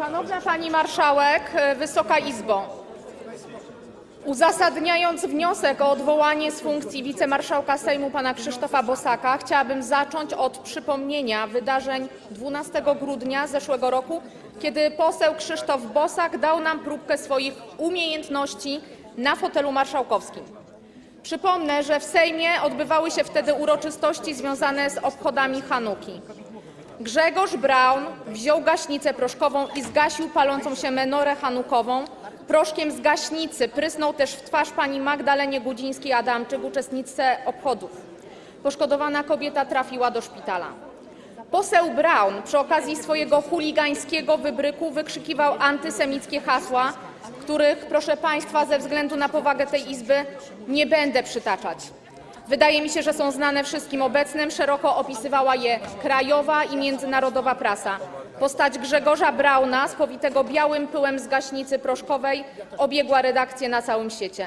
Szanowna Pani Marszałek, e, Wysoka Izbo. Uzasadniając wniosek o odwołanie z funkcji wicemarszałka Sejmu pana Krzysztofa Bosaka, chciałabym zacząć od przypomnienia wydarzeń 12 grudnia zeszłego roku, kiedy poseł Krzysztof Bosak dał nam próbkę swoich umiejętności na fotelu marszałkowskim. Przypomnę, że w Sejmie odbywały się wtedy uroczystości związane z obchodami Hanuki. Grzegorz Braun wziął gaśnicę proszkową i zgasił palącą się menorę hanukową. Proszkiem z gaśnicy prysnął też w twarz pani Magdalenie Gudzińskiej-Adamczyk, uczestniczce obchodów. Poszkodowana kobieta trafiła do szpitala. Poseł Braun przy okazji swojego chuligańskiego wybryku wykrzykiwał antysemickie hasła, których, proszę Państwa, ze względu na powagę tej Izby nie będę przytaczać. Wydaje mi się, że są znane wszystkim obecnym. Szeroko opisywała je krajowa i międzynarodowa prasa. Postać Grzegorza Brauna, spowitego białym pyłem z gaśnicy proszkowej, obiegła redakcję na całym świecie.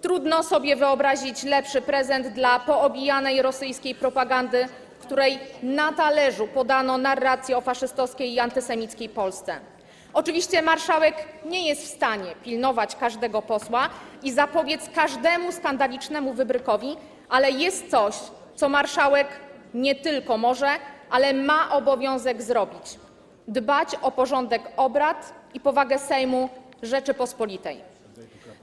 Trudno sobie wyobrazić lepszy prezent dla poobijanej rosyjskiej propagandy, której na talerzu podano narrację o faszystowskiej i antysemickiej Polsce. Oczywiście marszałek nie jest w stanie pilnować każdego posła i zapobiec każdemu skandalicznemu wybrykowi, ale jest coś, co marszałek nie tylko może, ale ma obowiązek zrobić dbać o porządek obrad i powagę Sejmu Rzeczypospolitej.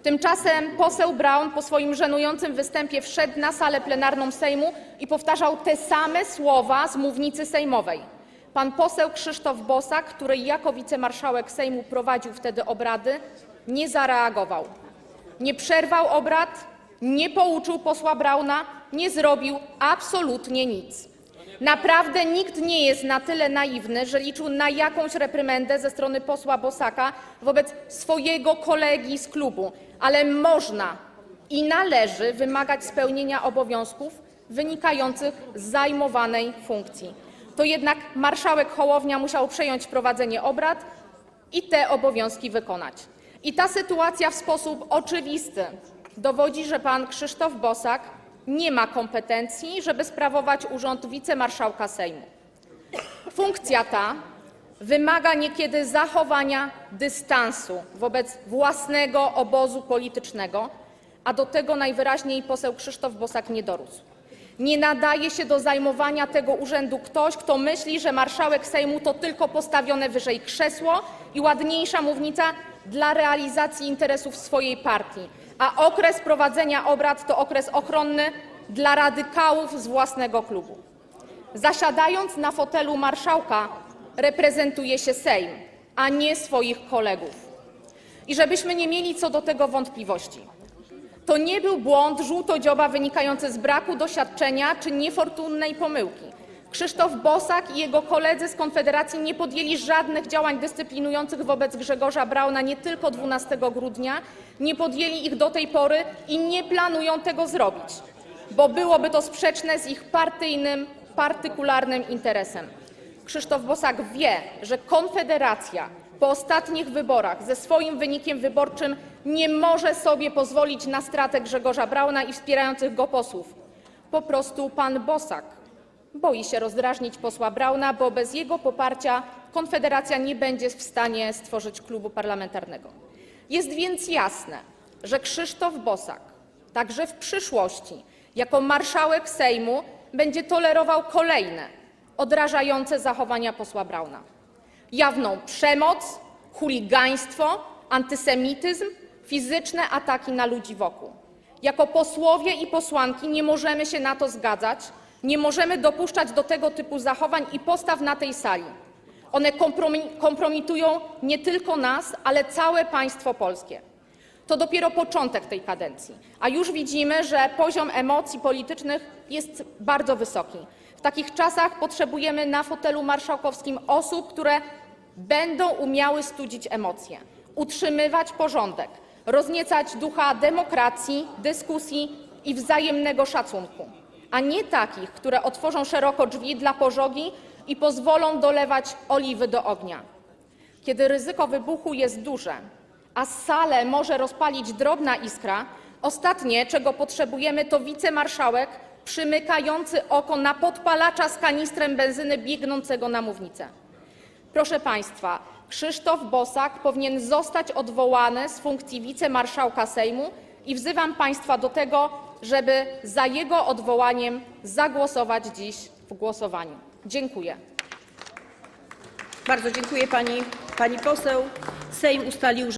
Tymczasem poseł Braun po swoim żenującym występie wszedł na salę plenarną Sejmu i powtarzał te same słowa z mównicy sejmowej. Pan poseł Krzysztof Bosak, który jako wicemarszałek Sejmu prowadził wtedy obrady, nie zareagował. Nie przerwał obrad, nie pouczył posła Brauna, nie zrobił absolutnie nic. Naprawdę nikt nie jest na tyle naiwny, że liczył na jakąś reprymendę ze strony posła Bosaka wobec swojego kolegi z klubu, ale można i należy wymagać spełnienia obowiązków wynikających z zajmowanej funkcji. To jednak marszałek Hołownia musiał przejąć prowadzenie obrad i te obowiązki wykonać. I ta sytuacja w sposób oczywisty dowodzi, że pan Krzysztof Bosak nie ma kompetencji, żeby sprawować urząd wicemarszałka Sejmu. Funkcja ta wymaga niekiedy zachowania dystansu wobec własnego obozu politycznego, a do tego najwyraźniej poseł Krzysztof Bosak nie dorósł. Nie nadaje się do zajmowania tego urzędu ktoś, kto myśli, że marszałek Sejmu to tylko postawione wyżej krzesło i ładniejsza mównica dla realizacji interesów swojej partii, a okres prowadzenia obrad to okres ochronny dla radykałów z własnego klubu. Zasiadając na fotelu marszałka, reprezentuje się Sejm, a nie swoich kolegów. I żebyśmy nie mieli co do tego wątpliwości. To nie był błąd żółtodzioba wynikający z braku doświadczenia czy niefortunnej pomyłki. Krzysztof Bosak i jego koledzy z Konfederacji nie podjęli żadnych działań dyscyplinujących wobec Grzegorza Brauna nie tylko 12 grudnia, nie podjęli ich do tej pory i nie planują tego zrobić, bo byłoby to sprzeczne z ich partyjnym, partykularnym interesem. Krzysztof Bosak wie, że Konfederacja po ostatnich wyborach ze swoim wynikiem wyborczym nie może sobie pozwolić na stratę Grzegorza Brauna i wspierających go posłów. Po prostu pan Bosak boi się rozdrażnić posła Brauna, bo bez jego poparcia Konfederacja nie będzie w stanie stworzyć klubu parlamentarnego. Jest więc jasne, że Krzysztof Bosak także w przyszłości jako marszałek Sejmu będzie tolerował kolejne odrażające zachowania posła Brauna jawną przemoc, chuligaństwo, antysemityzm, fizyczne ataki na ludzi wokół. Jako posłowie i posłanki nie możemy się na to zgadzać, nie możemy dopuszczać do tego typu zachowań i postaw na tej sali. One kompromi- kompromitują nie tylko nas, ale całe państwo polskie. To dopiero początek tej kadencji, a już widzimy, że poziom emocji politycznych jest bardzo wysoki. W takich czasach potrzebujemy na fotelu marszałkowskim osób, które będą umiały studzić emocje, utrzymywać porządek, rozniecać ducha demokracji, dyskusji i wzajemnego szacunku, a nie takich, które otworzą szeroko drzwi dla pożogi i pozwolą dolewać oliwy do ognia. Kiedy ryzyko wybuchu jest duże, a salę może rozpalić drobna iskra, ostatnie, czego potrzebujemy, to wicemarszałek przymykający oko na podpalacza z kanistrem benzyny biegnącego na mównicę. Proszę Państwa, Krzysztof Bosak powinien zostać odwołany z funkcji wicemarszałka Sejmu i wzywam państwa do tego, żeby za jego odwołaniem zagłosować dziś w głosowaniu. Dziękuję. Bardzo dziękuję pani, pani poseł. Sejm ustalił, że